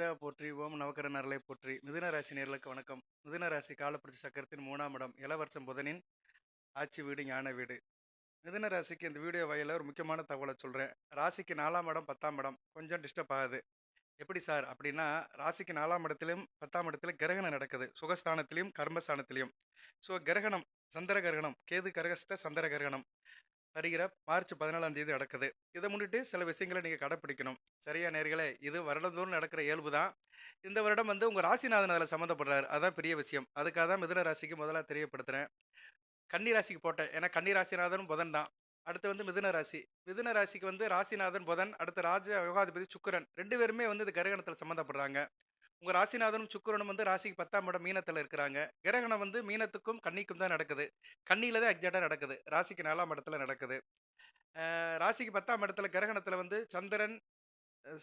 ஈஸ்வரா போற்றி ஓம் நவக்கர நரலை போற்றி. மிதுன ராசி நேர்களுக்கு வணக்கம். மிதுன ராசி காலப்பிடிச்ச சக்கரத்தின் மூணாம் இடம் இளவரசம் புதனின் ஆட்சி வீடு ஞான வீடு. மிதுன ராசிக்கு இந்த வீடியோ வகையில் ஒரு முக்கியமான தகவலை சொல்கிறேன் ராசிக்கு நாலாம் இடம் பத்தாம் இடம் கொஞ்சம் டிஸ்டர்ப் ஆகுது. எப்படி சார்? அப்படின்னா ராசிக்கு நாலாம் இடத்துலையும் பத்தாம் இடத்துலையும் கிரகணம் நடக்குது. சுகஸ்தானத்திலையும் கர்மஸ்தானத்திலையும். ஸோ கிரகணம் சந்திர கிரகணம் கேது கரகஸ்த சந்திர கிரகணம். வருகிற மார்ச் பதினாலாம் தேதி நடக்குது. இதை முன்னிட்டு சில விஷயங்களை நீங்கள் கடைப்பிடிக்கணும். சரியா நேர்களே? இது வருடந்தோறும் நடக்கிற இயல்பு தான் இந்த வருடம் வந்து உங்கள் ராசிநாதன் அதில் சம்மந்தப்படுறாரு. அதுதான் பெரிய விஷயம். அதுக்காக தான் மிதுன ராசிக்கு முதல்ல தெரியப்படுத்துகிறேன் கன்னி ராசிக்கு போட்டேன். ஏன்னா கன்னி ராசிநாதனும் புதன் தான். அடுத்து வந்து மிதுன ராசி. மிதுன ராசிக்கு வந்து ராசிநாதன் புதன் அடுத்து ராஜ யோகாதிபதி சுக்கிரன். ரெண்டு பேருமே வந்து இது கரகணத்தில் சம்மந்தப்படுறாங்க. உங்கள் ராசிநாதனும் சுக்கிரனும் வந்து ராசிக்கு பத்தாம் இடம் மீனத்தில் இருக்கிறாங்க. கிரகணம் வந்து மீனத்துக்கும் கன்னிக்கும் தான் நடக்குது. கன்னியில் தான் எக்ஸாக்டாக நடக்குது. ராசிக்கு நாலாம் இடத்துல நடக்குது. ராசிக்கு பத்தாம் இடத்துல கிரகணத்தில் வந்து சந்திரன்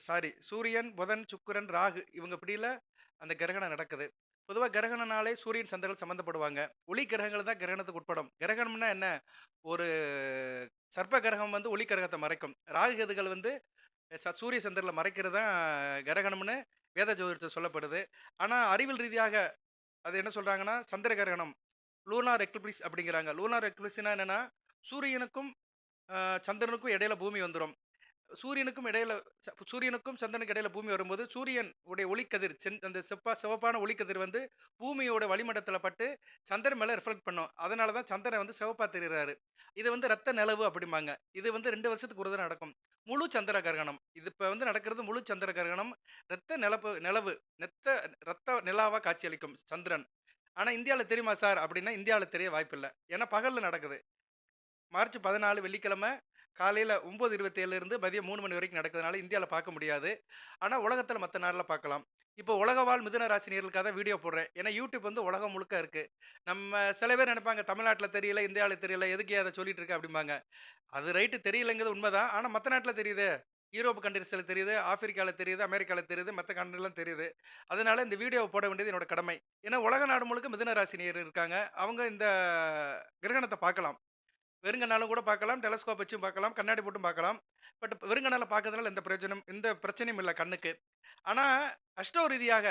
சாரி சூரியன் புதன் சுக்கிரன் ராகு இவங்க பிடியில் அந்த கிரகணம் நடக்குது. பொதுவாக கிரகணனாலே சூரியன் சந்திரன் சம்மந்தப்படுவாங்க ஒளி கிரகங்கள் தான் கிரகணத்துக்கு உட்படும். கிரகணம்னா என்ன? ஒரு சர்ப்ப கிரகம் வந்து ஒளி கிரகத்தை மறைக்கும். ராகு கதுகள் வந்து சூரிய சந்திரில் மறைக்கிறது தான் கிரகணம்னு வேத ஜோதிடத்தில் சொல்லப்படுது. ஆனால் அறிவியல் ரீதியாக அது என்ன சொல்கிறாங்கன்னா சந்திர கிரகணம் லூனார் எக்லிப்ளிஸ் அப்படிங்கிறாங்க. லூனார் எக்லிப்ளிஸ்னா என்னென்னா சூரியனுக்கும் சந்திரனுக்கும் இடையில பூமி வந்துடும் சூரியனுக்கும் இடையில சூரியனுக்கும் சந்திரனுக்கு இடையில பூமி வரும்போது சூரியன் உடைய ஒளிக்கதிர் சென் அந்த செப்பா சிவப்பான ஒளிக்கதிர் வந்து பூமியோட வளிமண்டலத்தில் பட்டு சந்திரன் மேலே ரிஃப்ளெக்ட் பண்ணும். அதனால தான் சந்திரன் வந்து சிவப்பாக தெரிகிறாரு இது வந்து ரத்த நிலவு அப்படிம்பாங்க. இது வந்து ரெண்டு வருஷத்துக்கு ஒரு தான் நடக்கும். முழு சந்திர கிரகணம். இது இப்போ வந்து நடக்கிறது முழு சந்திர கிரகணம் ரத்த நிலப்பு நிலவு நெத்த ரத்த நிலாவாக காட்சியளிக்கும் சந்திரன். ஆனால் இந்தியாவில் தெரியுமா சார்? அப்படின்னா இந்தியாவில் தெரிய வாய்ப்பில்லை. ஏன்னா பகலில் நடக்குது. மார்ச் பதினாலு வெள்ளிக்கிழமை காலையில் ஒம்பது இருபத்தேழுலேருந்து மதியம் மூணு மணி வரைக்கும் நடக்கிறதுனால இந்தியாவில் பார்க்க முடியாது. ஆனால் உலகத்தில் மற்ற நாளில் பார்க்கலாம். இப்போ உலகவாழ் மிதுன ராசி நேர்களுக்காக தான் வீடியோ போடுறேன். ஏன்னா யூடியூப் வந்து உலகம் முழுக்க இருக்குது நம்ம சில பேர் நினைப்பாங்க தமிழ்நாட்டில் தெரியல இந்தியாவில் தெரியல எதுக்கு அதை சொல்லிட்டு இருக்க? அப்படிம்பாங்க. அது ரைட்டு தெரியலங்கிறது உண்மைதான். ஆனால் மற்ற நாட்டில் தெரியுது. யூரோப் கண்ட்ரிஸில் தெரியுது ஆப்பிரிக்காவில் தெரியுது அமெரிக்காவில் தெரியுது மற்ற கண்ட்ரிலாம் தெரியுது. அதனால இந்த வீடியோவை போட வேண்டியது என்னோட கடமை. ஏன்னா உலக நாடு முழுக்க மிதுன ராசினியர் இருக்காங்க. அவங்க இந்த கிரகணத்தை பார்க்கலாம். வெறுங்கனாலும் கூட பார்க்கலாம் டெலஸ்கோப் வச்சும் பார்க்கலாம் கண்ணாடி போட்டும் பார்க்கலாம். பட் வெறுங்கனால பார்க்கறதுனால எந்த பிரயோஜனம் எந்த பிரச்சனையும் இல்லை கண்ணுக்கு. ஆனால் அஷ்டோ ரீதியாக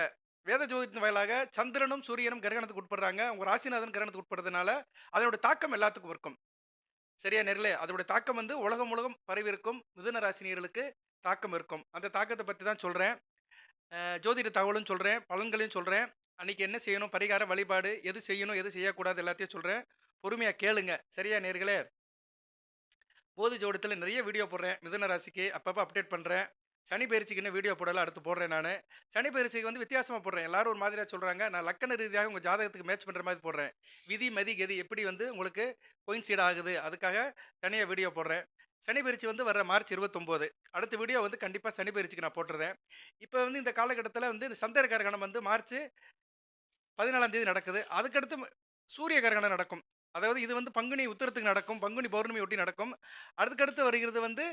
வேத ஜோதித்தின் வாயிலாக சந்திரனும் சூரியனும் கிரகணத்துக்கு உட்படுறாங்க. உங்கள் ராசிநாதன் கிரகணத்துக்கு உட்படுறதுனால அதனோட தாக்கம் எல்லாத்துக்கும் இருக்கும். சரியா நேரில்? அதோட தாக்கம் வந்து உலகம் முழுகம் பரவி இருக்கும். மிதுன ராசினியர்களுக்கு தாக்கம் இருக்கும். அந்த தாக்கத்தை பற்றி தான் சொல்கிறேன் ஜோதிட தகவலும் சொல்கிறேன் பலன்களையும் சொல்கிறேன் அன்றைக்கி என்ன செய்யணும்? பரிகார வழிபாடு எது செய்யணும் எது செய்யக்கூடாது எல்லாத்தையும் சொல்கிறேன் பொறுமையாக கேளுங்க. சரியா நேர்களே? போது ஜோடத்தில் நிறைய வீடியோ போடுறேன். மிதுன ராசிக்கு அப்பப்போ அப்டேட் பண்ணுறேன் சனி பயிற்சிக்கு என்ன வீடியோ போடலாம் அடுத்து போடுறேன் நான். சனி பயிற்சிக்கு வந்து வித்தியாசமாக போடுறேன். எல்லாரும் ஒரு மாதிரியாக சொல்கிறாங்க நான் லக்கண ரீதியாக உங்கள் ஜாதகத்துக்கு மேட்ச் பண்ணுற மாதிரி போடுறேன். விதி மதி கதி எப்படி வந்து உங்களுக்கு கொயின்சீட் ஆகுது? அதுக்காக தனியாக வீடியோ போடுறேன். சனி பயிற்சி வந்து வர மார்ச் இருபத்தொம்போது. அடுத்த வீடியோ வந்து கண்டிப்பாக சனி பயிற்சிக்கு நான் போட்டுறேன். இப்போ வந்து இந்த காலகட்டத்தில் வந்து இந்த சந்திர கரகணம் வந்து மார்ச் பதினாலாம் தேதி நடக்குது. அதுக்கடுத்து சூரிய கிரகணம் நடக்கும். அதாவது இது வந்து பங்குனி உத்தரத்துக்கு நடக்கும் பங்குனி பௌர்ணமி ஒட்டி நடக்கும். அதுக்கடுத்து வருகிறது வந்து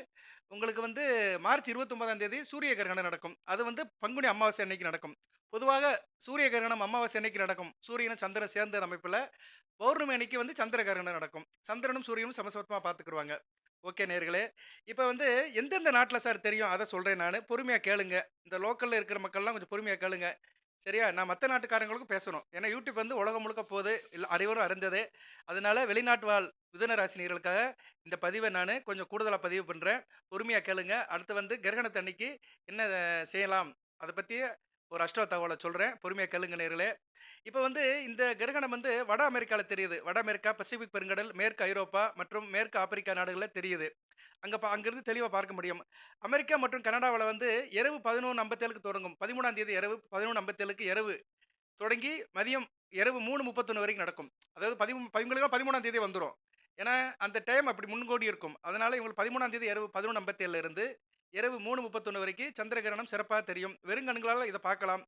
உங்களுக்கு வந்து மார்ச் இருபத்தொன்பதாம் தேதி சூரிய கிரகணம் நடக்கும். அது வந்து பங்குனி அமாவாசை அன்னைக்கு நடக்கும். பொதுவாக சூரிய கிரகணம் அமாவாசை அன்னைக்கு நடக்கும். சூரியனும் சந்திரன் சேர்ந்த அமைப்பில் பௌர்ணமி அன்னைக்கு வந்து சந்திர கிரகணம் நடக்கும். சந்திரனும் சூரியனும் சமசமத்தமாக பார்த்துக்குருவாங்க. ஓகே நேர்களே இப்போ வந்து எந்தெந்த நாட்டில் சார் தெரியும்? அதை சொல்கிறேன் நான். பொறுமையாக கேளுங்க. இந்த லோக்கலில் இருக்கிற மக்கள்லாம் கொஞ்சம் பொறுமையாக கேளுங்க. சரியா? நான் மற்ற நாட்டுக்காரங்களுக்கும் பேசணும். ஏன்னா யூடியூப் வந்து உலகம் முழுக்க போகுது. இல்லை அனைவரும் அறிந்தது. அதனால வெளிநாட்டு வாழ் மிதுன ராசினியர்களுக்காக இந்த பதிவை நான் கொஞ்சம் கூடுதலாக பதிவு பண்ணுறேன் பொறுமையாக கேளுங்க. அடுத்து வந்து கிரகணத்தன்னைக்கு என்ன செய்யலாம்? அதை பற்றி ஒரு அஷ்ட தகவலை சொல்கிறேன் பொறுமையாக கேளுங்க நேர்களே. இப்போ வந்து இந்த கிரகணம் வந்து வட அமெரிக்காவில் தெரியுது. வட அமெரிக்கா பசிபிக் பெருங்கடல் மேற்கு ஐரோப்பா மற்றும் மேற்கு ஆப்பிரிக்கா நாடுகளில் தெரியுது. அங்கே பா அங்கேருந்து தெளிவாக பார்க்க முடியும். அமெரிக்கா மற்றும் கனடாவில் வந்து இரவு பதினொன்று ஐம்பத்தேழுக்கு தொடங்கும். பதிமூணாம் தேதி இரவு பதினொன்று ஐம்பத்தேழுக்கு இரவு தொடங்கி மதியம் இரவு மூணு முப்பத்தொன்று வரைக்கும் நடக்கும். அதாவது பதிமூணு பதிமூணு பதிமூணாம் தேதி வந்துடும் ஏன்னா அந்த டைம் அப்படி முன்கோடி இருக்கும். அதனால் இவங்களுக்கு பதிமூணாம் தேதி இரவு பதினொன்று ஐம்பத்தேழுலேருந்து இரவு மூணு முப்பத்தொன்று வரைக்கும் சந்திர கிரகணம் சிறப்பாக தெரியும் வெறுங்கண்களால் இதை பார்க்கலாம்.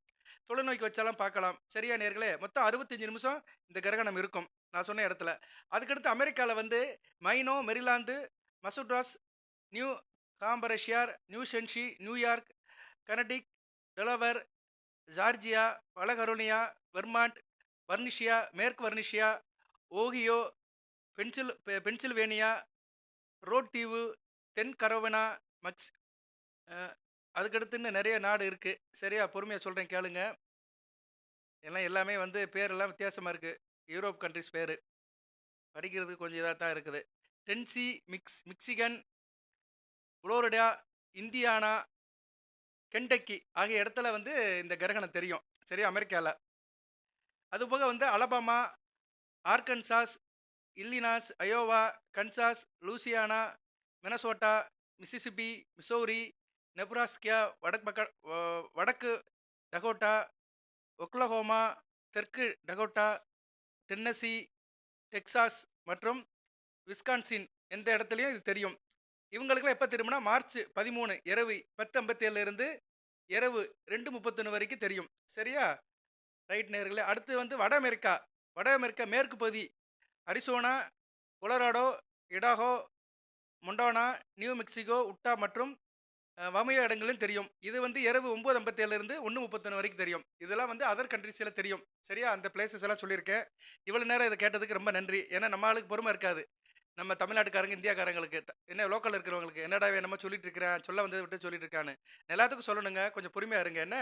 தொலைநோக்கி வச்சாலும் பார்க்கலாம். சரியா நேர்களே மொத்தம் அறுபத்தஞ்சு நிமிஷம் இந்த கிரகணம் இருக்கும். நான் சொன்ன இடத்துல. அதுக்கடுத்து அமெரிக்காவில் வந்து Maine Maryland Massachusetts New Hampshire New Jersey New York Connecticut Delaware Georgia வடகரோனியா Vermont வர்னிஷியா மேற்கு வர்னிஷியா ஓஹியோ பென்சில் பெ- பென்சில்வேனியா ரோட் தீவு தென் கரோவனா மக்ஸ் அதுக்கடுத்து இன்னும் நிறைய நாடு இருக்குது சரியா? பொறுமையாக சொல்கிறேன் கேளுங்க. எல்லாம் எல்லாமே வந்து பேரெல்லாம் வித்தியாசமாக இருக்குது யூரோப் கண்ட்ரிஸ் பேர் படிக்கிறதுக்கு கொஞ்சம் இதாக தான் இருக்குது. டென்சி மிக்ஸ் மிக்சிகன், புளோரிடா, இந்தியானா, கென்டக்கி ஆகிய இடத்துல வந்து இந்த கிரகணம் தெரியும். சரியா? அமெரிக்காவில் அதுபோக வந்து Alabama, Arkansas, Illinois, Iowa, Kansas, Louisiana, Minnesota Mississippi Missouri, Nebraska வடக்கு பக்க வடக்கு டகோட்டா, ஒக்லஹோமா, தெற்கு டகோட்டா, டென்னசி, டெக்சாஸ் மற்றும் விஸ்கான்சின் எந்த இடத்துலையும் இது தெரியும். இவங்களுக்குலாம் எப்போ தெரியும்னா, மார்ச் 13 இரவு 10:57 இருந்து இரவு 2:31 வரைக்கும் தெரியும். சரியா? ரைட் நேர்களே அடுத்து வந்து வட அமெரிக்கா. வட அமெரிக்கா மேற்கு பகுதி Arizona, Colorado, Idaho, Montana New Mexico, Utah மற்றும் வமையா இடங்களிலும் தெரியும். இது வந்து இரவு ஒம்போது ஐம்பத்தேழுலேருந்து ஒன்று முப்பத்தொன்று வரைக்கும் தெரியும். இதெல்லாம் வந்து அதர் கண்ட்ரிஸில் தெரியும். சரியா? அந்த பிளேசஸ் எல்லாம் சொல்லியிருக்கேன். இவ்வளோ நேரம் இதை கேட்டதுக்கு ரொம்ப நன்றி. ஏன்னா நம்ம ஆளுக்கு பொறுமை இருக்காது. நம்ம தமிழ்நாட்டுக்காரங்க, இந்தியாக்காரங்களுக்கு என்ன லோக்கல் இருக்கிறவங்களுக்கு, என்னடா நம்ம சொல்லிட்டு இருக்கிறான், சொல்ல வந்ததை விட்டு சொல்லிட்டு இருக்கான்னு. எல்லாத்துக்கும் சொல்லணுங்க. கொஞ்சம் பொறுமையாக இருங்க என்ன?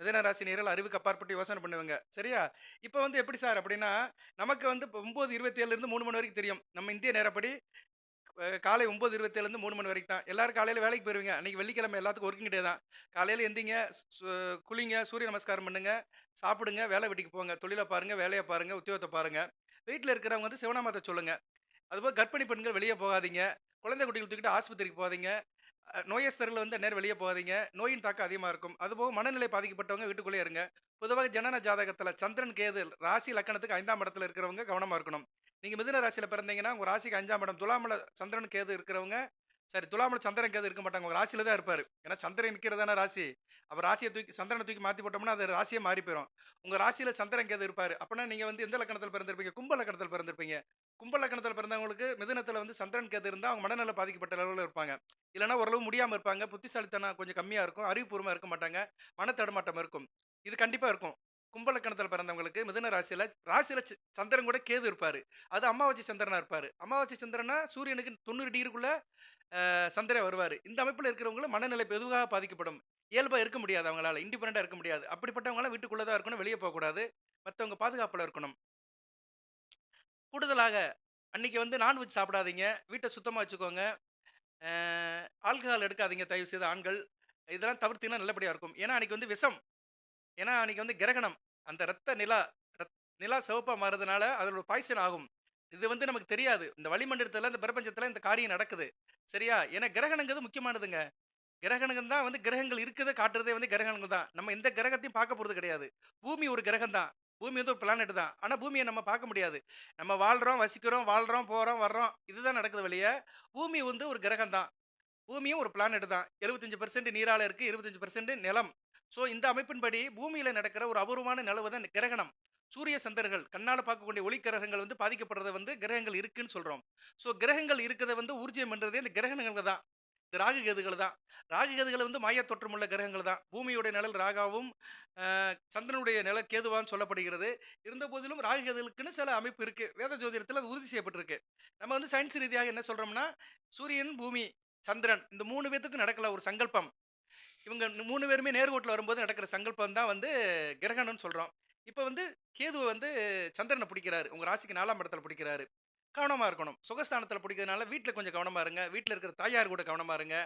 மிதன ராசி நேரில் அறிவுக்கு அப்பாற்பட்டு யோசனை பண்ணுவாங்க சரியா? இப்போ வந்து எப்படி சார் அப்படின்னா, நமக்கு வந்து இப்ப 9:27 இருந்து மூணு மணி வரைக்கும் தெரியும். நம்ம இந்திய நேரப்படி காலை 9:27 இருந்து 3 மணி வரைக்கும் தான். எல்லாரும் காலையில் வேலைக்கு போயிடுவீங்க அன்றைக்கி வெள்ளிக்கிழமை எல்லாத்துக்கும் ஒர்க்கிங் டே தான். காலையில் எந்திங்க சு குளிங்க, சூரிய நமஸ்காரம் பண்ணுங்க, சாப்பிடுங்க, வேலை வெட்டிக்கு போங்க. தொழிலை பாருங்க, வேலையை பாருங்கள் உத்தியோகத்தை பாருங்கள் வீட்டில் இருக்கிறவங்க வந்து சிவனாமத்தை சொல்லுங்கள் அதுபோல் கர்ப்பிணி பெண்கள் வெளியே போகாதீங்க. குழந்தை குட்டிகள் தூக்கிட்டு ஆஸ்பத்திரிக்கு போகாதீங்க. நோயஸ்தர்கள் வந்து நேரம் வெளியே போகாதீங்க. நோயின் தாக்கம் அதிகமாக இருக்கும். அதுபோக மனநிலை பாதிக்கப்பட்டவங்க வீட்டுக்குள்ளேயே இருங்க. பொதுவாக ஜனன ஜாதகத்தில் சந்திரன், கேது ராசி லக்கணத்துக்கு ஐந்தாம் இடத்துல இருக்கிறவங்க கவனமாக இருக்கணும். நீங்கள் மிதுன ராசியில் பிறந்தீங்கன்னா, உங்கள் ராசிக்கு அஞ்சாம் இடம் துலாமல சந்திரன், கேது இருக்கிறவங்க சரி துலாமல சந்திரன், கேது இருக்க மாட்டாங்க. உங்கள் ராசியில தான் இருப்பார் ஏன்னா சந்திரன் நிற்கிறதான ராசி. அப்போ ராசியை தூக்கி சந்திரனை தூக்கி மாற்றி போட்டோம்னா, அது ராசியே மாறி போயிடும் உங்கள் ராசியில் சந்திரன், கேது இருப்பார் அப்படின்னா நீங்கள் வந்து எந்த லக்கணத்தில் பிறந்திருப்பீங்க? கும்ப லக்கணத்தில் பிறந்திருப்பீங்க. கும்ப லக்கணத்தில் பிறந்தவங்களுக்கு மிதுனத்துல வந்து சந்திரன், கேது இருந்தால் அவங்க மனநல பாதிக்கப்பட்ட அளவில் இருப்பாங்க. இல்லைனா ஓரளவு முடியாமல் இருப்பாங்க. புத்திசாலித்தனம் கொஞ்சம் கம்மியாக இருக்கும். அறிவுபூர்வமாக இருக்க மாட்டாங்க. மன இருக்கும். இது கண்டிப்பாக இருக்கும். கும்பலக்கணத்தில் பிறந்தவங்களுக்கு மிதுன ராசியில ராசியில் சந்திரன் கூட கேது இருப்பார் அது அமாவாசை சந்திரனாக இருப்பார் அமாவாசை சந்திரனா சூரியனுக்கு தொண்ணூறு டிகிரிக்குள்ளே சந்திரன் வருவார் இந்த அமைப்பில் இருக்கிறவங்களும் மனநிலை எதுவாக பாதிக்கப்படும். இயல்பாக இருக்க முடியாது அவங்களால. இண்டிபெண்ட்டாக இருக்க முடியாது. அப்படிப்பட்டவங்களாம் வீட்டுக்குள்ளே தான் இருக்கணும். வெளியே போகக்கூடாது. மற்றவங்க பாதுகாப்பில் இருக்கணும். கூடுதலாக அன்னைக்கு வந்து நான்வெஜ் சாப்பிடாதீங்க. வீட்டை சுத்தமாக வச்சுக்கோங்க. ஆல்கஹால் எடுக்காதீங்க தயவு செய்த ஆண்கள். இதெல்லாம் தவிர்த்தீங்கன்னா நல்லபடியாக இருக்கும். ஏன்னா அன்றைக்கி வந்து விஷம். ஏன்னா அன்றைக்கி வந்து கிரகணம். அந்த ரத்த நிலா ரத் நிலா சிவப்பாக மாறுறதுனால அதோட பாய்சன் ஆகும். இது வந்து நமக்கு தெரியாது. இந்த வளிமண்டலத்தில் இந்த பிரபஞ்சத்தில் இந்த காரியம் நடக்குது. சரியா? ஏன்னா கிரகணங்கிறது முக்கியமானதுங்க. கிரகணங்கள் தான் வந்து கிரகங்கள் இருக்குது காட்டுறதே வந்து கிரகணங்கள் தான். நம்ம எந்த கிரகத்தையும் பார்க்க போகிறது கிடையாது. பூமி ஒரு கிரகம் தான். பூமி வந்து ஒரு பிளானெட் தான். ஆனால் பூமியை நம்ம பார்க்க முடியாது. நம்ம வாழ்கிறோம் வசிக்கிறோம், வாழ்கிறோம் போகிறோம் வர்றோம். இதுதான் நடக்குது வழியே பூமி வந்து ஒரு கிரகம் தான். பூமியும் ஒரு பிளானெட் தான். 75% நீரால இருக்குது இருபத்தஞ்சு பர்சன்ட் நிலம். ஸோ இந்த அமைப்பின்படி பூமியில் நடக்கிற ஒரு அபூர்வமான நிலவு தான் கிரகணம். சூரிய சந்தர்கள் கண்ணால் பார்க்கக்கூடிய ஒளி கிரகங்கள் வந்து பாதிக்கப்படுறத வந்து கிரகங்கள் இருக்குன்னு சொல்கிறோம் ஸோ கிரகங்கள் இருக்கிறத வந்து ஊர்ஜியம் பண்ணுறதே இந்த கிரகணங்கள் தான். இந்த ராகு கேதுகள் தான். ராகு கேதுகள் வந்து மாய தோற்றமுள்ள கிரகங்கள் தான். பூமியுடைய நிழல் ராகாவும், சந்திரனுடைய நிழல் கேதுவான்னு சொல்லப்படுகிறது. இருந்தபோதிலும் ராகு கேதுகளுக்குன்னு சில அமைப்பு இருக்குது வேத ஜோதிடத்தில் அது உறுதி செய்யப்பட்டிருக்கு. நம்ம வந்து சயின்ஸ் ரீதியாக என்ன சொல்கிறோம்னா சூரியன், பூமி, சந்திரன் இந்த மூணு பேத்துக்கும் நடக்கல ஒரு சங்கல்பம். இவங்க மூணு பேருமே நேர்கோட்டில் வரும்போது நடக்கிற சங்கல்பம் தான் வந்து கிரகணம்னு சொல்கிறோம் இப்போ வந்து கேதுவை வந்து சந்திரனை பிடிக்கிறாரு. உங்கள் ராசிக்கு நாலாம் இடத்துல பிடிக்கிறாரு. கவனமாக இருக்கணும். சுகஸ்தானத்தில் பிடிக்கிறதுனால வீட்டில் கொஞ்சம் கவனமாக இருங்க. வீட்டில் இருக்கிற தாயார் கூட கவனமாக இருங்க.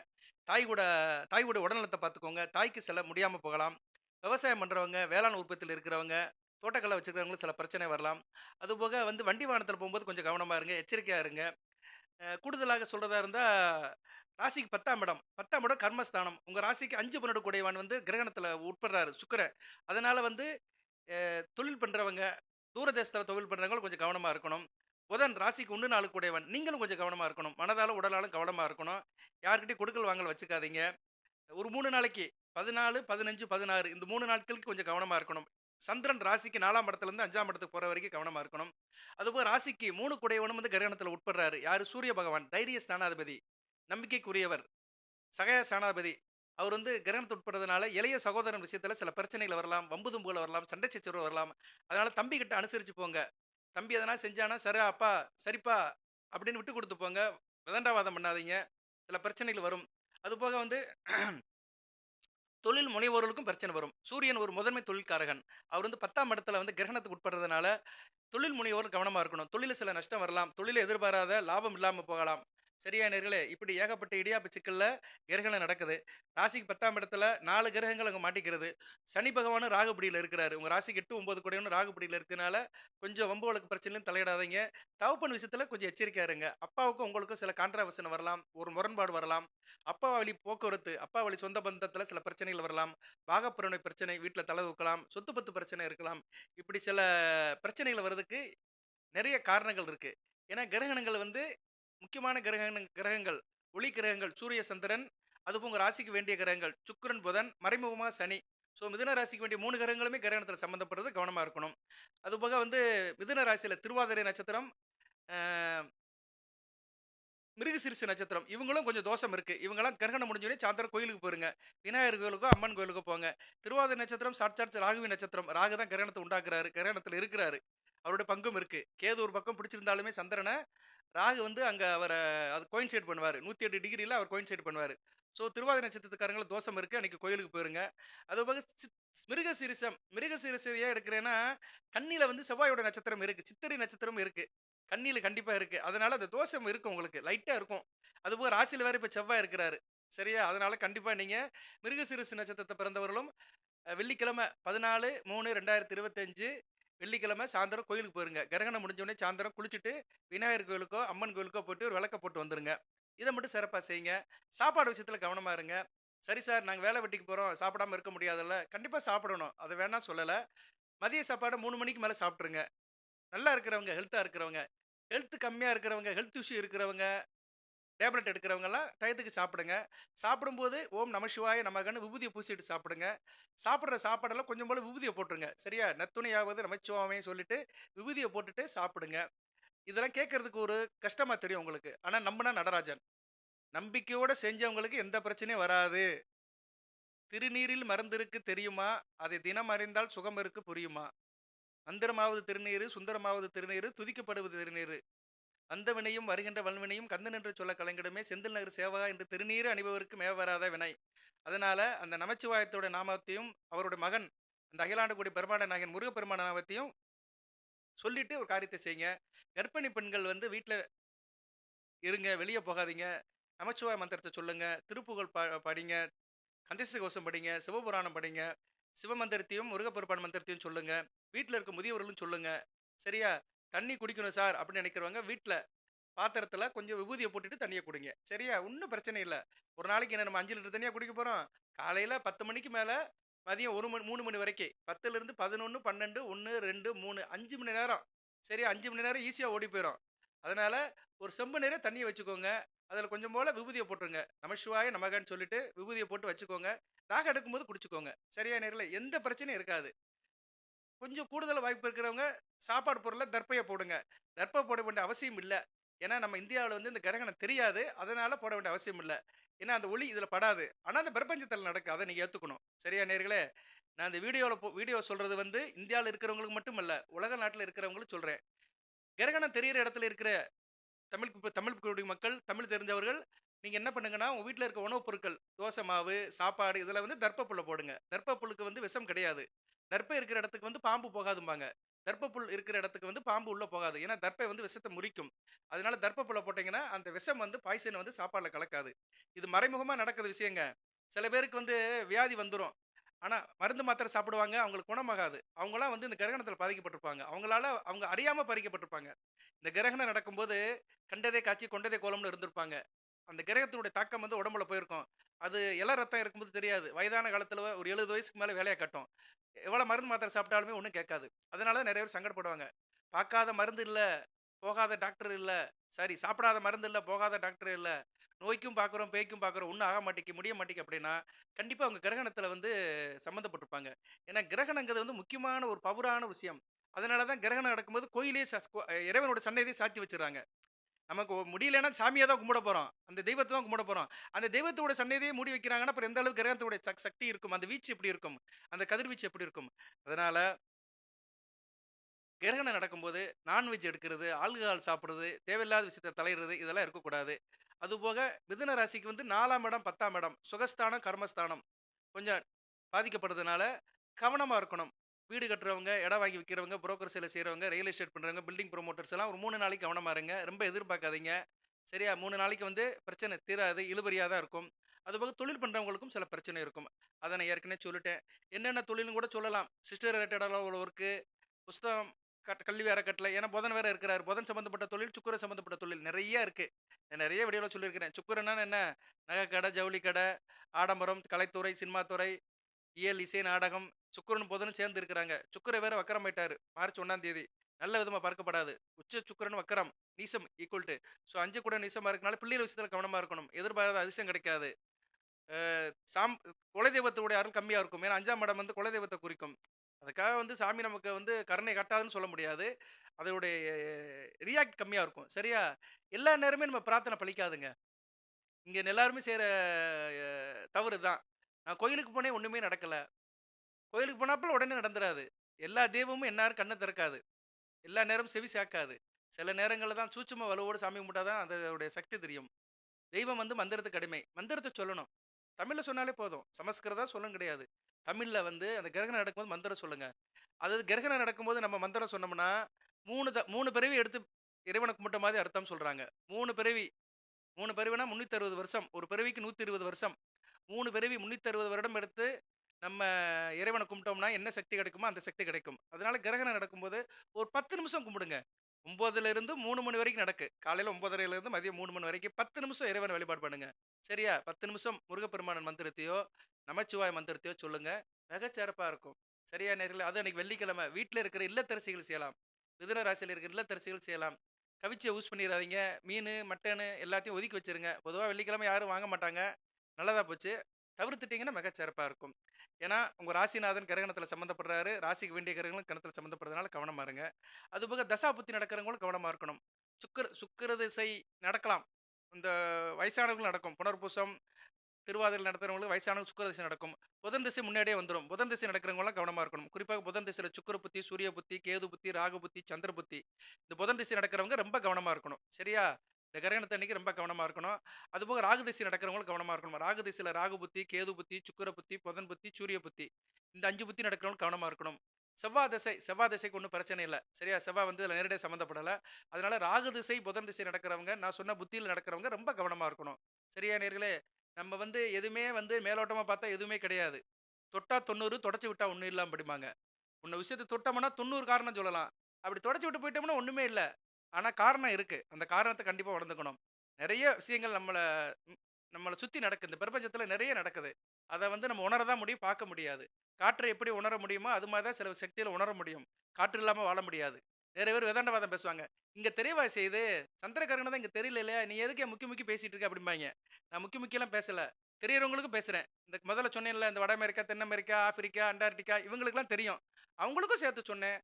தாய் கூட தாய் கூட உடல்நலத்தை பார்த்துக்கோங்க. தாய்க்கு சில முடியாமல் போகலாம். விவசாயம் பண்ணுறவங்க வேளாண் உற்பத்தியில் இருக்கிறவங்க, தோட்டக்கலை வச்சுருக்கிறவங்களும் சில பிரச்சனை வரலாம். அதுபோக வந்து வண்டி வாகனத்தில் போகும்போது கொஞ்சம் கவனமாக இருங்க. எச்சரிக்கையா இருங்க. கூடுதலாக சொல்கிறதா இருந்தால் ராசிக்கு 10ஆம் இடம். 10ஆம் இடம் கர்மஸ்தானம். உங்கள் ராசிக்கு 5 12 கூடையவன் வந்து கிரகணத்தில் உட்படுறாரு சுக்கரை அதனால் வந்து தொழில் பண்ணுறவங்க தூரதேசத்தில் தொழில் பண்ணுறவங்களும் கொஞ்சம் கவனமாக இருக்கணும். புதன் ராசிக்கு 1 4 கூடையவன். நீங்களும் கொஞ்சம் கவனமாக இருக்கணும். மனதாலும், உடலாலும் கவனமாக இருக்கணும். யார்கிட்டையும் கொடுக்கல் வாங்கல் வச்சுக்காதீங்க. ஒரு மூணு நாளைக்கு 14, 15, 16 இந்த மூணு நாட்களுக்கு கொஞ்சம் கவனமாக இருக்கணும். சந்திரன் ராசிக்கு நாலாம் இடத்துலேருந்து அஞ்சாம் இடத்துக்கு போகிற வரைக்கும் கவனமாக இருக்கணும். அதுபோல் ராசிக்கு மூணு கூடையவனும் வந்து கிரகணத்தில் உட்படுறாரு. யார் சூரிய பகவான். தைரிய ஸ்தானாதிபதி. நம்பிக்கைக்குரியவர். சகய சேனாபதி அவர் வந்து கிரகணத்து உட்படுறதுனால இளைய சகோதரன் விஷயத்தில் சில பிரச்சனைகள் வரலாம். வம்பு தும்புகள் வரலாம். சண்டை சச்சரவு வரலாம். அதனால் தம்பி கிட்ட அனுசரித்து போங்க. தம்பி எதனா செஞ்சானா, "சரி அப்பா, சரிப்பா" அப்படின்னு விட்டு கொடுத்து போங்க. விதண்டாவாதம் பண்ணாதீங்க. சில பிரச்சனைகள் வரும். அதுபோக வந்து தொழில் முனைவோர்களுக்கும் பிரச்சனை வரும் சூரியன் ஒரு முதன்மை தொழில்காரகன் அவர் வந்து பத்தாம் இடத்துல வந்து கிரகணத்துக்கு உட்படுறதுனால தொழில் முனைவோர் கவனமாக இருக்கணும். தொழிலில் சில நஷ்டம் வரலாம். தொழில் எதிர்பாராத லாபம் இல்லாமல் போகலாம். சரியா நேர்களே? இப்படி ஏகப்பட்ட இடியாப்பு சிக்கலில் கிரகணம் நடக்குது. ராசிக்கு பத்தாம் இடத்துல நாலு கிரகங்கள் அங்கே மாட்டிக்கிறது. சனி பகவானும் ராகுபடியில் இருக்கிறாரு. உங்கள் ராசிக்கு எட்டு ஒம்பது கூடையும் ராகுபடியில் இருக்கனால கொஞ்சம் வம்பு வழக்கு பிரச்சனையும் தலையிடாதீங்க. தவப்பன் விஷயத்தில் கொஞ்சம் எச்சரிக்கையா இருங்க. அப்பாவுக்கும் உங்களுக்கும் சில கான்ட்ராவர்சன் வரலாம். ஒரு முரண்பாடு வரலாம். அப்பா வழி போக்குவரத்து அப்பா வழி சொந்த பந்தத்தில் சில பிரச்சனைகள் வரலாம். பாகப்பிரணை பிரச்சனை வீட்டில் தலை தூக்கலாம். சொத்து பத்து பிரச்சனை இருக்கலாம். இப்படி சில பிரச்சனைகள் வருது வர்றதுக்கு நிறைய காரணங்கள் இருக்குது ஏன்னா கிரகணங்கள் வந்து முக்கியமான கிரகண கிரகங்கள். ஒளி கிரகங்கள் சூரிய சந்திரன் அதுபோக உங்கள் ராசிக்கு வேண்டிய கிரகங்கள். சுக்கிரன் புதன் மறைமுகமாக சனி. ஸோ மிதுன ராசிக்கு வேண்டிய மூணு கிரகங்களுமே கிரகணத்தில் சம்மந்தப்படுறது கவனமாக இருக்கணும். அதுபோக வந்து மிதுன ராசியில் திருவாதிரை நட்சத்திரம் மிருகசிரிசு நட்சத்திரம். இவங்களும் கொஞ்சம் தோஷம் இருக்குது இவங்கெல்லாம் கிரகணம் முடிஞ்சோடனே சாயந்தரம் கோயிலுக்கு போயிருங்க. விநாயகர் கோயிலுக்கோ அம்மன் கோயிலுக்கோ போங்க. திருவாதிரை நட்சத்திரம் சார்ச்சார்ச்ச ராகுவி நட்சத்திரம். ராகு தான் கிரகணத்தை உண்டாக்குறாரு கிரகணத்தில் இருக்கிறாரு. அவருடைய பங்கும் இருக்கு. கேது ஒரு பக்கம் பிடிச்சிருந்தாலுமே சந்திரனை ராகு வந்து அங்கே அவரை அது கோயின்சைட் பண்ணுவார். நூற்றி எட்டு டிகிரியில் அவர் கோயின்சைட் பண்ணுவார். ஸோ திருவாதிரை நட்சத்திரத்துக்காரங்களும் தோஷம் இருக்குது அன்றைக்கி கோயிலுக்கு போயிருங்க. அது போக சித்- மிருகசீரிசம். மிருக ஏன் எடுக்கிறேன்னா கண்ணியில் வந்து செவ்வாயோட நட்சத்திரம் இருக்குது சித்திரை நட்சத்திரம் இருக்குது கண்ணியில் கண்டிப்பாக இருக்கு. அதனால் அந்த தோஷம் இருக்கும் உங்களுக்கு. லைட்டாக இருக்கும். அதுபோக ராசியில் வேறு இப்போ செவ்வாய் இருக்கிறாரு. சரியா? அதனால் கண்டிப்பாக நீங்கள் மிருக மிருகசீரிசு நட்சத்திரத்தை பிறந்தவர்களும் வெள்ளிக்கிழமை பதினாலு மூணு ரெண்டாயிரத்தி இருபத்தஞ்சு வெள்ளிக்கிழமை சாயந்தரம் கோயிலுக்கு போயிருங்க. கிரகணம் முடிஞ்சோடனே சாயந்தரம் குளிச்சுட்டு விநாயகர் கோயிலுக்கோ அம்மன் கோயிலுக்கோ போயிட்டு ஒரு விளக்க போட்டு வந்துருங்க. இதை மட்டும் சிறப்பாக செய்யுங்க. சாப்பாடு விஷயத்தில் கவனமாக இருங்க. சரி சார் நாங்கள் வேலை வெட்டிக்கு போகிறோம் சாப்பிடாம இருக்க முடியாதுல்ல. கண்டிப்பாக சாப்பிடணும். அதை வேணால் சொல்லலை. மதிய சாப்பாடை மூணு மணிக்கு மேலே சாப்பிட்ருங்க நல்லா இருக்கிறவங்க ஹெல்த்தாக இருக்கிறவங்க ஹெல்த் கம்மியாக இருக்கிறவங்க ஹெல்த் இஷ்யூ இருக்கிறவங்க டேப்லெட் எடுக்கிறவங்கலாம் டயத்துக்கு சாப்பிடுங்க. சாப்பிடும்போது ஓம் நம சிவாய நமகன்னு விபூதியை பூசிட்டு சாப்பிடுங்க. சாப்பிட்ற சாப்பாடெல்லாம் கொஞ்சம் போல் விபூதியை போட்டுருங்க. சரியா? நத்துணையாவது நமச்சிவாமே சொல்லிட்டு விபூதியை போட்டுட்டு சாப்பிடுங்க. இதெல்லாம் கேட்கறதுக்கு ஒரு கஷ்டமாக தெரியும் உங்களுக்கு. ஆனால் நம்பினா நடராஜன். நம்பிக்கையோடு செஞ்சவங்களுக்கு எந்த பிரச்சனையும் வராது. திருநீரில் மருந்திருக்கு தெரியுமா? அதை தினம் அறிந்தால் சுகம் இருக்கு புரியுமா? மந்திரமாவது திருநீர் சுந்தரமாவது திருநீர் துதிக்கப்படுவது திருநீர். வந்தவினையும் வருகின்ற வல்வினையும் கந்தன் என்று சொல்ல கலைஞடமே செந்தில் நகர் சேவகா என்று திருநீரு அணிபவருக்கு மேவராத வினை. அதனால அந்த நமச்சிவாயத்தோட நாமத்தையும் அவருடைய மகன் அந்த அகிலாண்டகுடி பெருமாட நாயகன் முருகப்பெருமான நாமத்தையும் சொல்லிட்டு ஒரு காரியத்தை செய்யுங்க. கர்ப்பிணி பெண்கள் வந்து வீட்டில் இருங்க வெளியே போகாதீங்க. நமச்சிவாய மந்திரத்தை சொல்லுங்க. திருப்புகழ் பா படிங்க. கந்தச கோஷம் படிங்க. சிவபுராணம் படிங்க. சிவமந்திரத்தையும் முருகப்பெருமான் மந்திரத்தையும் சொல்லுங்க. வீட்டில் இருக்க முதியவர்களும் சொல்லுங்க. சரியா? தண்ணி குடிக்கணும் சார் அப்படின்னு நினைக்கிறவங்க வீட்டில் பாத்திரத்தில் கொஞ்சம் விபூதியை போட்டுட்டு தண்ணியை குடிங்க. சரியா? ஒன்றும் பிரச்சனை இல்லை. ஒரு நாளைக்கு என்ன நம்ம அஞ்சு லிட்டர் தண்ணியாக குடிக்க போகிறோம் காலையில் பத்து மணிக்கு மேலே மதியம் ஒரு மணி மூணு மணி வரைக்கும். பத்துலேருந்து பதினொன்று பன்னெண்டு ஒன்று ரெண்டு மூணு அஞ்சு மணி நேரம். சரியா? அஞ்சு மணி நேரம் ஈஸியாக ஓடி போயிடும் அதனால் ஒரு செம்பு நேரம் தண்ணியை வச்சுக்கோங்க. அதில் கொஞ்சம் போல் விபூதியை போட்டுருங்க. நமசிவாய நமகன்னு சொல்லிட்டு விபூதியை போட்டு வச்சுக்கோங்க. தாக எடுக்கும்போது குடிச்சுக்கோங்க. சரியா? நேரில் எந்த பிரச்சனையும் இருக்காது. கொஞ்சம் கூடுதல் வாய்ப்பு இருக்கிறவங்க சாப்பாடு பொருளை தர்ப்பையை போடுங்க. தர்ப்பை போட வேண்டிய அவசியம் இல்லை. ஏன்னா நம்ம இந்தியாவில் வந்து இந்த கிரகணம் தெரியாது. அதனால் போட வேண்டிய அவசியம் இல்லை. ஏன்னா அந்த ஒளி இதில் படாது. ஆனால் அந்த பிரபஞ்சத்தில் நடக்கும் அதை நீங்கள் ஏற்றுக்கணும் சரியா நேர்களே? நான் இந்த வீடியோவில் போ வீடியோ சொல்கிறது வந்து இந்தியாவில் இருக்கிறவங்களுக்கு மட்டும் இல்லை உலக நாட்டில் இருக்கிறவங்களும் சொல்கிறேன் கிரகணம் தெரியிற இடத்துல இருக்கிற தமிழ் தமிழ் குடி மக்கள் தமிழ் தெரிஞ்சவர்கள் நீங்கள் என்ன பண்ணுங்கன்னா உங்கள் வீட்டில் இருக்க உணவுப் பொருட்கள் தோசை மாவு சாப்பாடு இதில் வந்து தர்ப்ப புல்லை போடுங்க. தர்ப்ப புல்லுக்கு வந்து விஷம் கிடையாது. தர்ப்பை இருக்கிற இடத்துக்கு வந்து பாம்பு போகாதும்பாங்க. தர்ப்ப புல் இருக்கிற இடத்துக்கு வந்து பாம்பு உள்ளே போகாது. ஏன்னா தர்ப்பை வந்து விஷத்தை முறிக்கும். அதனால தர்ப்ப புல்லை போட்டிங்கன்னா அந்த விஷம் வந்து பாய்சனை வந்து சாப்பாடில் கலக்காது. இது மறைமுகமாக நடக்கிற விஷயங்க. சில பேருக்கு வந்து வியாதி வந்துடும் ஆனால் மருந்து மாத்திரை சாப்பிடுவாங்க அவங்களுக்கு குணமாகாது. அவங்களாம் வந்து இந்த கிரகணத்தில் பாதிக்கப்பட்டிருப்பாங்க. அவங்களால அவங்க அறியாமல் பாதிக்கப்பட்டிருப்பாங்க இந்த கிரகணம் நடக்கும்போது கண்டதே காட்சி கொண்டதே கோலம்னு இருந்திருப்பாங்க. அந்த கிரகத்தினுடைய தாக்கம் வந்து உடம்புல போயிருக்கும். அது இள ரத்தம் இருக்கும்போது தெரியாது. வயதான காலத்தில் ஒரு எழுபது வயசுக்கு மேலே வேலையை கட்டும். எவ்வளோ மருந்து மாத்திரை சாப்பிட்டாலுமே ஒன்றும் கேட்காது. அதனால தான் நிறைய பேர் சங்கடப்படுவாங்க. பார்க்காத மருந்து இல்லை போகாத டாக்டர் இல்லை. சாரி சாப்பிடாத மருந்து இல்லை போகாத டாக்டர் இல்லை. நோய்க்கும் பார்க்குறோம் பேய்க்கும் பார்க்குறோம் ஒன்றும் ஆக மாட்டேங்க முடிய மாட்டேங்க அப்படின்னா கண்டிப்பாக அவங்க கிரகணத்தில் வந்து சம்மந்தப்பட்டிருப்பாங்க. ஏன்னா கிரகணங்கிறது வந்து முக்கியமான ஒரு பவரான விஷயம். அதனால தான் கிரகணம் நடக்கும்போது கோயிலே இறைவனோட சன்னதியை சாத்தி வச்சுறாங்க நமக்கு முடியலன்னா சாமியை தான் கும்பிட போகிறோம் அந்த தெய்வத்தை தான் கும்பிட போகிறோம் அந்த தெய்வத்தோட சன்னதியை மூடி வைக்கிறாங்கன்னா அப்புறம் எந்த அளவுக்கு கிரகத்தோட சக்தி இருக்கும்? அந்த வீச்சு எப்படி இருக்கும்? அந்த கதிர்வீச்சு எப்படி இருக்கும்? அதனால கிரகணம் நடக்கும்போது நான்வெஜ் எடுக்கிறது ஆல்கஹால் சாப்பிட்றது தேவையில்லாத விஷயத்தை தலையிடுறது இதெல்லாம் இருக்கக்கூடாது. அதுபோக மிதுன ராசிக்கு வந்து நாலாம் இடம் பத்தாம் இடம் சுகஸ்தானம் கர்மஸ்தானம் கொஞ்சம் பாதிக்கப்படுறதுனால கவனமாக இருக்கணும். வீடு கட்டுறவங்க இடம் வாங்கி விற்கிறவங்க புரோக்கர் சேலை செய்கிறவங்க ரியல் எஸ்டேட் பண்ணுறவங்க பில்டிங் ப்ரொமோட்டர்ஸ் எல்லாம் ஒரு மூணு நாளைக்கு கவனமாக இருங்க. ரொம்ப எதிர்பார்க்காதீங்க. சரியா? மூணு நாளைக்கு வந்து பிரச்சனை தீராது இழுபறியாக தான் இருக்கும். அதுபோக தொழில் பண்ணுறவங்களுக்கும் சில பிரச்சனை இருக்கும். அதை நான் ஏற்கனவே சொல்லிட்டேன். என்னென்ன தொழிலும் கூட சொல்லலாம். சிஸ்டர் ரிலேட்டடாக உள்ள ஒர்க்கு புஸ்தகம் கட் கல்வி அறக்கட்டளை ஏன்னா புதன் வேற இருக்கிறார். புதன் சம்மந்தப்பட்ட தொழில் சுக்கர சம்மந்தப்பட்ட தொழில் நிறைய இருக்குது நான் நிறைய வீடியோவில் சொல்லியிருக்கிறேன். சுக்கரன்னா என்ன? நகை கடை ஜவுளி கடை ஆடம்பரம் கலைத்துறை சினிமாத்துறை இயல் இசை நாடகம் சுக்கரன் புதனும் சேர்ந்து இருக்கிறாங்க. சுக்கர வேற வக்கரம் ஆயிட்டாரு. மார்ச் ஒன்றாம் தேதி. நல்ல விதமாக பார்க்கப்படாது. உச்ச சுக்கரன் வக்கரம் நீசம் ஈக்குவல் டு ஸோ அஞ்சு கூட நீசமாக இருக்கனால பிள்ளைகள் விஷயத்தில் கவனமாக இருக்கணும். எதிர்பாராத அதிர்ஷ்டம் கிடைக்காது. சாம் குலதெய்வத்துடைய அருள் கம்மியாக இருக்கும். ஏன்னா அஞ்சாம் இடம் வந்து குலதெய்வத்தை குறிக்கும். அதுக்காக வந்து சாமி நமக்கு வந்து கருணை கட்டாதுன்னு சொல்ல முடியாது. அதோடைய ரியாக்ட் கம்மியாக இருக்கும். சரியா? எல்லா நேரமே நம்ம பிரார்த்தனை பழிக்காதுங்க. இங்கே எல்லாருமே செய்கிற தவறு தான் நான் கோயிலுக்கு போனே ஒன்றுமே நடக்கலை. கோயிலுக்கு போனாப்பில் உடனே நடந்துடாது எல்லா தெய்வமும் எந்நேரம் கண்ணை திறக்காது. எல்லா நேரமும் செவி சேர்க்காது சில நேரங்களில் தான் சூட்சும வலுவோடு சாமி கும்பிட்டா தான் அதோடைய சக்தி தெரியும். தெய்வம் வந்து மந்திரத்துக்கு அடிமை. மந்திரத்தை சொல்லணும். தமிழில் சொன்னாலே போதும். சமஸ்கிருதம் சொல்லும் கிடையாது. தமிழில் வந்து அந்த கிரகணம் நடக்கும்போது மந்திரம் சொல்லுங்கள் அதாவது கிரகணம் நடக்கும்போது நம்ம மந்திரம் சொன்னோம்னா மூணு த மூணு பிறவி எடுத்து இறைவனை கும்பிட்ட மாதிரி அர்த்தம் சொல்கிறாங்க மூணு பிறவி. மூணு பிறவினா முந்நூற்றி அறுபது வருஷம். ஒரு பிறவிக்கு நூற்றி இருபது வருஷம். மூணு பிறவி முந்நூற்றி அறுபது வருடம் எடுத்து நம்ம இறைவனை கும்பிட்டோம்னா என்ன சக்தி கிடைக்குமோ அந்த சக்தி கிடைக்கும். அதனால கிரகணம் நடக்கும்போது ஒரு பத்து நிமிஷம் கும்பிடுங்க. ஒம்போதுலேருந்து மூணு மணி வரைக்கும் நடக்கு. காலையில் ஒன்பதரைல இருந்து மதியம் மூணு மணி வரைக்கும் பத்து நிமிஷம் இறைவனை வழிபாடு பண்ணுங்க. சரியா? பத்து நிமிஷம் முருகப்பெருமானன் மந்திரத்தையோ நமச்சிவாய் மந்திரத்தையோ சொல்லுங்க. மிகச்சிறப்பாக இருக்கும். சரியா நேரில் அது அன்னைக்கு வெள்ளிக்கிழமை. வீட்டில் இருக்கிற இல்லத்தரசிகள் செய்யலாம். மிதுன ராசியில் இருக்கிற இல்லத்தரசிகள் செய்யலாம். கவிச்சியை யூஸ் பண்ணிடாதீங்க மீன் மட்டனு எல்லாத்தையும் ஒதுக்கி வச்சிருங்க. பொதுவாக வெள்ளிக்கிழமை யாரும் வாங்க மாட்டாங்க. நல்லதாக போச்சு. தவிர்த்துட்டீங்கன்னா மிகச்சிறப்பாக இருக்கும். ஏன்னா உங்கள் ராசிநாதன் கிரகணத்தில் சம்மந்தப்படுறாரு ராசிக்கு வேண்டிய கிரகங்களும் கிணத்துல சம்மந்தப்படுறதுனால கவனமாக இருங்க. அதுபோக தசா புத்தி நடக்கிறவங்களும் கவனமாக இருக்கணும். சுக்கர சுக்கிர திசை நடக்கலாம். இந்த வயசானவங்களும் நடக்கும். புனர்பூசம் திருவாதிரை நடத்துறவங்களுக்கு வயசானவங்க சுக்கர திசை நடக்கும். புதன் திசை முன்னாடியே வந்துடும் புதன் திசை நடக்கிறவங்களாம் கவனமாக இருக்கணும். குறிப்பாக புதன் திசையில் சுக்கர புத்தி சூரிய புத்தி கேது புத்தி ராகு புத்தி சந்திர புத்தி. இந்த புதன் திசை நடக்கிறவங்க ரொம்ப கவனமாக இருக்கணும். சரியா? இந்த கிரகணத்தை அன்னைக்கு ரொம்ப கவனமாக இருக்கணும். அதுபோக ராகுதிசை நடக்கிறவங்களும் கவனமாக இருக்கணும். ராகு திசையில் ராகு புத்தி கேது புத்தி சுக்கர புத்தி புதன் புத்தி சூரிய புத்தி. இந்த அஞ்சு புத்தி நடக்கிறவங்களும் கவனமாக இருக்கணும். செவ்வாய் திசை செவ்வாய் திசைக்கு ஒன்றும் பிரச்சனை இல்லை. சரியா? செவ்வாய் வந்து இதில் நேரடியாக சம்மந்தப்படலை. அதனால் ராகு திசை புதன் திசை நடக்கிறவங்க நான் சொன்ன புத்தியில் நடக்கிறவங்க ரொம்ப கவனமாக இருக்கணும். சரியா நேர்களே? நம்ம வந்து எதுவுமே வந்து மேலோட்டமாக பார்த்தா எதுவுமே கிடையாது. தொட்டா தொண்ணூறு தொடச்சி விட்டா ஒன்றும் இல்லாமல் படிப்பாங்க உன்னை விஷயத்தை தொட்டோம்னா தொண்ணூறு காரணம் சொல்லலாம். அப்படி தொடச்சி விட்டு போயிட்டோம்னா ஒன்றுமே இல்லை. ஆனால் காரணம் இருக்குது அந்த காரணத்தை கண்டிப்பாக வளர்ந்துக்கணும். நிறைய விஷயங்கள் நம்மளை நம்மளை சுற்றி நடக்குது இந்த பிரபஞ்சத்தில் நிறைய நடக்குது. அதை வந்து நம்ம உணர தான் முடியும் பார்க்க முடியாது. காற்றை எப்படி உணர முடியுமோ அது மாதிரி தான் சில சக்தியில் உணர முடியும். காற்று இல்லாமல் வாழ முடியாது. நிறைய பேர் வேதாண்டவாதம் பேசுவாங்க. இங்கே தெரியவா செய்யுது சந்திரகரனை தான் இங்கே தெரியல இல்லையா? நீ எதுக்கு முக்கி முக்கி பேசிகிட்டு இருக்க? அப்படிம்பாங்க. நான் முக்கி முக்கியெல்லாம் பேசலை. தெரியறவங்களுக்கும் பேசுகிறேன் இந்த முதல்ல சொன்னேன்ல இந்த வட அமெரிக்கா தென் அமெரிக்கா ஆப்பிரிக்கா அண்டார்டிகா இவங்களுக்குலாம் தெரியும். அவங்களுக்கும் சேர்த்து சொன்னேன்.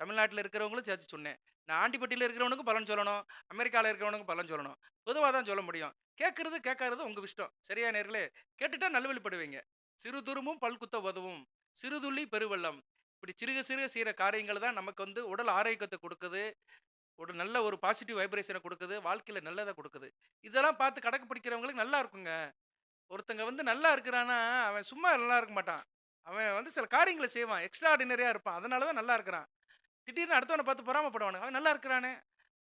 தமிழ்நாட்டில் இருக்கிறவங்களும் சேர்த்து சொன்னேன். நான் ஆண்டிப்பட்டியில் இருக்கிறவனுக்கும் பலன் சொல்லணும். அமெரிக்காவில் இருக்கிறவனுக்கும் பலன் சொல்லணும். பொதுவாக தான் சொல்ல முடியும். கேட்கறது கேட்காதது உங்கள் இஷ்டம். சரியா நேர்களே? கேட்டுட்டா நல்வழிப்படுவீங்க. சிறு துரும்பும் பல்குத்த உதவும் சிறுதுள்ளி பெருவெள்ளம். இப்படி சிறுக சிறுக செய்கிற காரியங்கள் தான் நமக்கு வந்து உடல் ஆரோக்கியத்தை கொடுக்குது. ஒரு நல்ல ஒரு பாசிட்டிவ் வைப்ரேஷனை கொடுக்குது. வாழ்க்கையில் நல்லதை கொடுக்குது. இதெல்லாம் பார்த்து கணக்கு பிடிக்கிறவங்களுக்கு நல்லா இருக்குங்க. ஒருத்தங்க வந்து நல்லா இருக்கிறான்னா அவன் சும்மா நல்லா இருக்க மாட்டான். அவன் வந்து சில காரியங்களை செய்வான். எக்ஸ்ட்ரா ஆர்டினரியாக இருப்பான். அதனால தான் நல்லா இருக்கிறான். திடீர்னு அடுத்தவனை பார்த்து பொறாமப்படுவானு அவன் நல்லா இருக்கிறானே.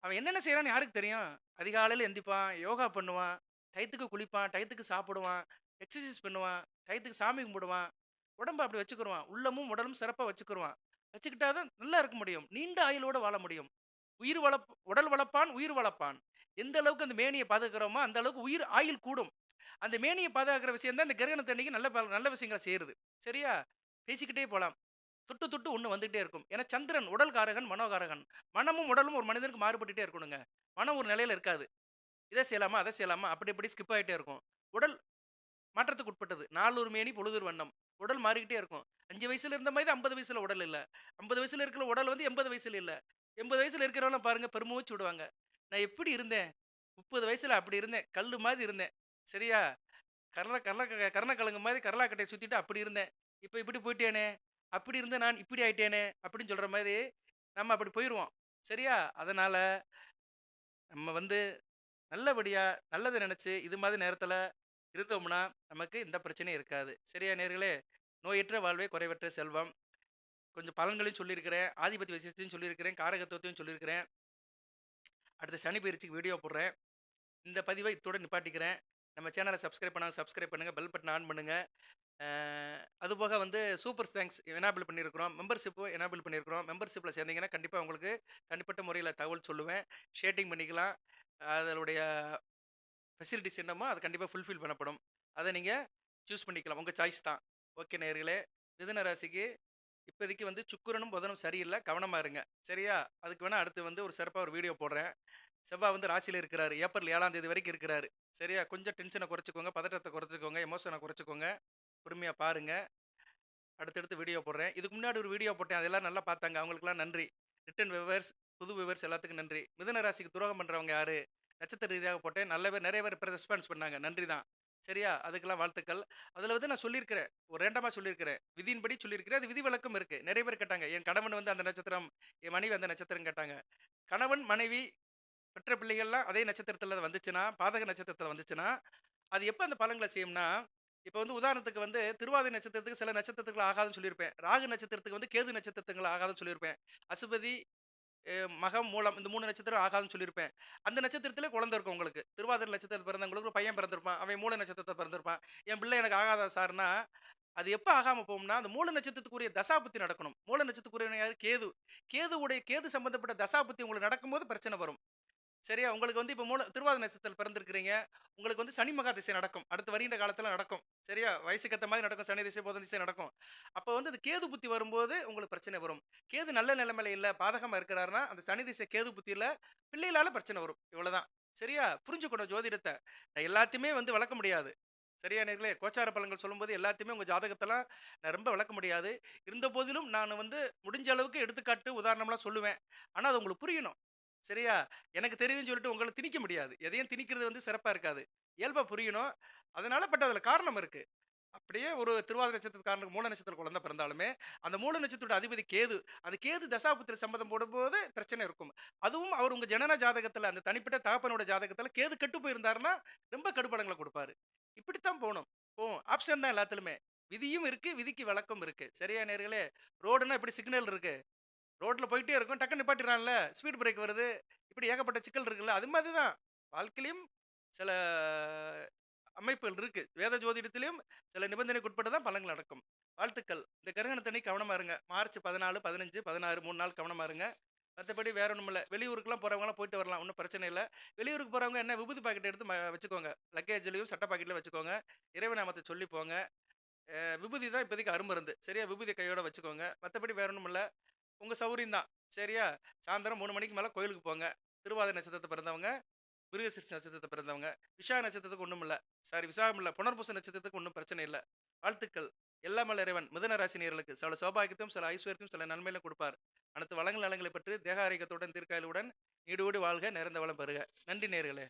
அவன் என்னென்ன செய்கிறான்னு யாருக்கு தெரியும்? அதிகாலையில் எந்திப்பான் யோகா பண்ணுவான் டயத்துக்கு குளிப்பான் டயத்துக்கு சாப்பிடுவான் எக்ஸசைஸ் பண்ணுவான் டயத்துக்கு சாமி கும்பிடுவான் உடம்பை அப்படி வச்சுக்கிடுவான் உள்ளமும் உடலும் சிறப்பாக வச்சுக்கிடுவான் வச்சுக்கிட்டா தான் நல்லா இருக்க முடியும். நீண்ட ஆயுளோடு வாழ முடியும். உயிர் வளப் உடல் வளர்ப்பான் உயிர் வளர்ப்பான் எந்த அளவுக்கு அந்த மேனியை பாதுகாக்கிறோமோ அந்த அளவுக்கு உயிர் ஆயுள் கூடும். அந்த மேனியை பாதுகாக்கிற விஷயம் தான் இந்த கிரகணத்தன்னைக்கு நல்ல நல்ல விஷயங்களை செய்யுது. சரியா? பேசிக்கிட்டே போகலாம் தொட்டு துட்டு ஒன்று வந்துகிட்டே இருக்கும். ஏன்னா சந்திரன் உடல் காரகன் மனோகாரகன். மனமும் உடலும் ஒரு மனிதனுக்கு மாறுபட்டுட்டே இருக்கணுங்க. மனம் ஒரு நிலையில் இருக்காது. இதை செய்யலாமா அதை செய்யலாமா அப்படி இப்படி ஸ்கிப் ஆகிட்டே இருக்கும். உடல் மாற்றத்துக்கு உட்பட்டது. நாலூர் மேனி பொழுதூர் வண்ணம். உடல் மாறிக்கிட்டே இருக்கும். அஞ்சு வயசுல இருந்த மாதிரி தான் ஐம்பது வயசுல உடல் இல்லை. ஐம்பது வயசுல இருக்கிற உடல் வந்து எண்பது வயசுல இல்லை. எண்பது வயசுல இருக்கிறவங்க பாருங்க பெருமூச்சு விடுவாங்க. நான் எப்படி இருந்தேன்? முப்பது வயசுல அப்படி இருந்தேன். கல் மாதிரி இருந்தேன். சரியா? கரல கரல கரணக்கிழங்கு மாதிரி கரலாக்கட்டையை சுற்றிட்டு அப்படி இருந்தேன். இப்போ இப்படி போயிட்டேனே? அப்படி இருந்து நான் இப்படி ஆயிட்டேனே அப்படின்னு சொல்கிற மாதிரி நம்ம அப்படி போயிடுவோம் சரியா? அதனால் நம்ம வந்து நல்லபடியாக நல்லதை நினச்சி இது மாதிரி நேரத்தில் இருந்தோம்னா நமக்கு இந்த பிரச்சனையும் இருக்காது. சரியா நேர்களே? நோயற்ற வாழ்வே குறைவற்ற செல்வம். கொஞ்சம் பலன்களையும் சொல்லியிருக்கிறேன். ஆதிபத்திய விசேஷத்தையும் சொல்லியிருக்கிறேன். காரகத்துவத்தையும் சொல்லியிருக்கிறேன். அடுத்த சனி பயிற்சிக்கு வீடியோ போடுறேன். இந்த பதிவை இத்தோடு நிப்பாட்டிக்கிறேன். நம்ம சேனலை சப்ஸ்கிரைப் பண்ணால் சப்ஸ்கிரைப் பண்ணுங்கள் பெல் பட்டன் ஆன் பண்ணுங்கள் அதுபோக வந்து சூப்பர் தேங்க்ஸ் எனாபிள் பண்ணியிருக்கிறோம். மெம்பர்ஷிப்பு எனாபிள் பண்ணியிருக்கிறோம். மெம்பர்ஷிப்பில் சேர்ந்தீங்கன்னா கண்டிப்பாக உங்களுக்கு தனிப்பட்ட முறையில் தகவல் சொல்லுவேன். ஷேட்டிங் பண்ணிக்கலாம். அதனுடைய ஃபெசிலிட்டிஸ் என்னமோ அது கண்டிப்பாக ஃபுல்ஃபில் பண்ணப்படும். அதை நீங்கள் சூஸ் பண்ணிக்கலாம். உங்கள் சாய்ஸ் தான். ஓகே நேர்களே மிதுன ராசிக்கு இப்போதைக்கு வந்து சுக்குரனும் புதனும் சரியில்லை. கவனமாக இருங்க. சரியா? அதுக்கு வேணால் அடுத்து வந்து ஒரு சிறப்பாக ஒரு வீடியோ போடுறேன். செவ்வாய் வந்து ராசியில் இருக்கிறாரு. ஏப்ரல் ஏழாம் தேதி வரைக்கும் இருக்கிறாரு. சரியா? கொஞ்சம் டென்ஷனை குறைச்சிக்கோங்க பதட்டத்தை குறைச்சிக்கோங்க எமோஷனை குறைச்சிக்கோங்க. பொறுமையாக பாருங்கள் அடுத்தடுத்து வீடியோ போடுறேன். இதுக்கு முன்னாடி ஒரு வீடியோ போட்டேன். அதெல்லாம் நல்லா பார்த்தாங்க. அவங்களுக்குலாம் நன்றி. ரிட்டன் விவர்ஸ் புது விவர்ஸ் எல்லாத்துக்கும் நன்றி. மிதுன ராசிக்கு துரோகம் பண்ணுறவங்க யார்? நட்சத்திர ரீதியாக போட்டேன். நல்ல பேர் நிறைய பேர் இப்போ ரெஸ்பான்ஸ் பண்ணாங்க. நன்றி தான். சரியா? அதுக்கெல்லாம் வாழ்த்துக்கள். அதில் வந்து நான் சொல்லியிருக்கிறேன். ஒரு ரேண்டமாக சொல்லியிருக்கிறேன். விதியின்படி சொல்லியிருக்கிறேன். அது விதி விளக்கம் இருக்குது நிறைய பேர் கேட்டாங்க என் கணவன் வந்து அந்த நட்சத்திரம் என் மனைவி அந்த நட்சத்திரம் கேட்டாங்க. கணவன் மனைவி பெற்ற பிள்ளைகள்லாம் அதே நட்சத்திரத்தில் வந்துச்சுன்னா பாதக நட்சத்திரத்தில் வந்துச்சுன்னா அது எப்போ அந்த பலன்களை செய்யும்னா இப்போ வந்து உதாரணத்துக்கு வந்து திருவாதிரை நட்சத்திரத்துக்கு சில நட்சத்திரத்துக்கு ஆகாதுன்னு சொல்லியிருப்பேன். ராகு நட்சத்திரத்துக்கு வந்து கேது நட்சத்திரத்துக்கு ஆகாதுன்னு சொல்லியிருப்பேன். அசுபதி மகம் மூலம் இந்த மூணு நட்சத்திரம் ஆகாதுன்னு சொல்லியிருப்பேன். அந்த நட்சத்திரத்தில் குழந்தை இருக்கும் உங்களுக்கு. திருவாதிரை நட்சத்திரத்தில் பிறந்தவங்களுக்கு ஒரு பையன் பிறந்திருப்பான். அவன் மூல நட்சத்திரத்தை பிறந்திருப்பான். என் பிள்ளை எனக்கு ஆகாதா சார்னா அது எப்போ ஆகாமல் போகும்னா அந்த மூல நட்சத்திரத்துக்குரிய தசாபுத்தி நடக்கணும். மூல நட்சத்திரத்துக்குரிய கேது. கேதுவுடைய கேது சம்பந்தப்பட்ட தசாபுத்தி உங்களுக்கு நடக்கும்போது பிரச்சனை வரும். சரியா? உங்களுக்கு வந்து இப்போ மூல திருவாத நட்சத்திரத்தில் பிறந்திருக்கிறீங்க. உங்களுக்கு வந்து சனி மகா திசை நடக்கும். அடுத்த வருகின்ற காலத்தில் நடக்கும். சரியா? வயசுக்கு ஏற்ற மாதிரி நடக்கும். சனி திசை போத திசை நடக்கும். அப்போ வந்து அது கேது புத்தி வரும்போது உங்களுக்கு பிரச்சனை வரும். கேது நல்ல நிலைமையில இல்லை பாதகமாக இருக்கிறாருன்னா அந்த சனி திசை கேது புத்தியில் பிள்ளைகளால் பிரச்சனை வரும். இவ்வளோதான் சரியா? புரிஞ்சுக்கணும் ஜோதிடத்தை. நான் எல்லாத்தையுமே வந்து வளர்க்க முடியாது. சரியா நேர்களே? கோச்சார பலன்கள் சொல்லும்போது எல்லாத்தையுமே உங்கள் ஜாதகத்தெல்லாம் நான் ரொம்ப விளக்க முடியாது. இருந்த போதிலும் நான் வந்து முடிஞ்ச அளவுக்கு எடுத்துக்காட்டு உதாரணம்லாம் சொல்லுவேன். ஆனால் அது உங்களுக்கு புரியணும். சரியா? எனக்கு தெரியுதுன்னு சொல்லிட்டு உங்களை திணிக்க முடியாது. எதையும் திணிக்கிறது வந்து சிறப்பாக இருக்காது. இயல்பாக புரியணும். அதனால பட் அதில் காரணம் இருக்குது அப்படியே ஒரு திருவாதிரை நட்சத்திரக்காரனுக்கு மூல நட்சத்திர குழந்தை பிறந்தாலுமே அந்த மூல நட்சத்திரோட அதிபதி கேது. அந்த கேது தசாபுத்திர சம்பந்தம் போடும்போது பிரச்சனை இருக்கும். அதுவும் அவர் உங்கள் ஜனன ஜாதகத்தில் அந்த தனிப்பட்ட தகப்பனோட ஜாதகத்தில் கேது கெட்டு போயிருந்தாருன்னா ரொம்ப கடுப்படங்களை கொடுப்பாரு. இப்படித்தான் போகணும். போகும் ஆப்ஷன் தான் எல்லாத்துலையுமே. விதியும் இருக்கு விதிக்கு விளக்கம் இருக்கு. சரியா நேர்களே? ரோடுனா இப்படி சிக்னல் இருக்கு? ரோட்டில் போயிட்டே இருக்கும். டக்குன்னு நிப்பாட்டிடறான்ல. ஸ்பீட் பிரேக் வருது. இப்படி ஏகப்பட்ட சிக்கல் இருக்குல்ல அது மாதிரி தான். வாழ்க்கையிலையும் சில அமைப்புகள் இருக்குது வேத ஜோதிடத்திலையும் சில நிபந்தனைக்கு உட்பட்டு தான் பலங்கள் நடக்கும். வாழ்த்துக்கள். இந்த கருகணத்தனி கவனமா இருங்க. மார்ச் பதினாலு பதினஞ்சு பதினாறு மூணு நாள் கவனமா இருங்க. மற்றபடி வேற ஒன்றும் இல்லை. வெளியூருக்குலாம் போகிறவங்களாம் போயிட்டு வரலாம். ஒன்றும் பிரச்சனை இல்லை. வெளியூருக்கு போகிறவங்க என்ன விபூதி பாக்கெட் எடுத்து வச்சுக்கோங்க. லக்கேஜ்லையும் சட்ட பாக்கெட்லையும் வச்சுக்கோங்க. இறைவநாமத்தை சொல்லி போங்க விபூதி தான் இப்போதைக்கு அருமருந்து சரியா விபூதி கையோட வச்சுக்கோங்க. மற்றபடி வேற ஒன்றும் இல்லை. உங்கள் சௌரியம் தான். சரியா? சாயந்தரம் மூணு மணிக்கு மேலே கோயிலுக்கு போங்க. திருவாதிரை நட்சத்திரத்தை பிறந்தவங்க மிருகசிருஷ்டி நட்சத்திரத்தை பிறந்தவங்க விஷா நட்சத்திரத்துக்கு ஒன்றும் இல்லை. சாரி விசாகம் இல்லை. புனர்பூச நட்சத்திரத்துக்கு ஒன்றும் பிரச்சனை இல்லை. வாழ்த்துக்கள். எல்லாமல் இறைவன். மிதன ராசினியர்களுக்கு சில சௌபாகியத்தையும் சில ஐஸ்வர்யத்தையும் சில நன்மையிலும் கொடுப்பார். அனைத்து வளங்கள் நலங்களை பற்றி தேக ஆரோக்கியத்துடன் தீர்க்காயலுடன் ஈடுபடி வாழ்க நிறைந்த வளம் பெறுக. நன்றி நேர்களே